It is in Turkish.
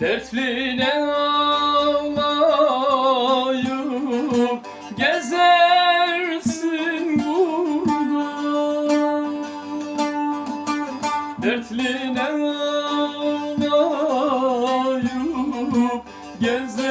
Dertline ağlayıp gezersin burada. Dertline ağlayıp gezersin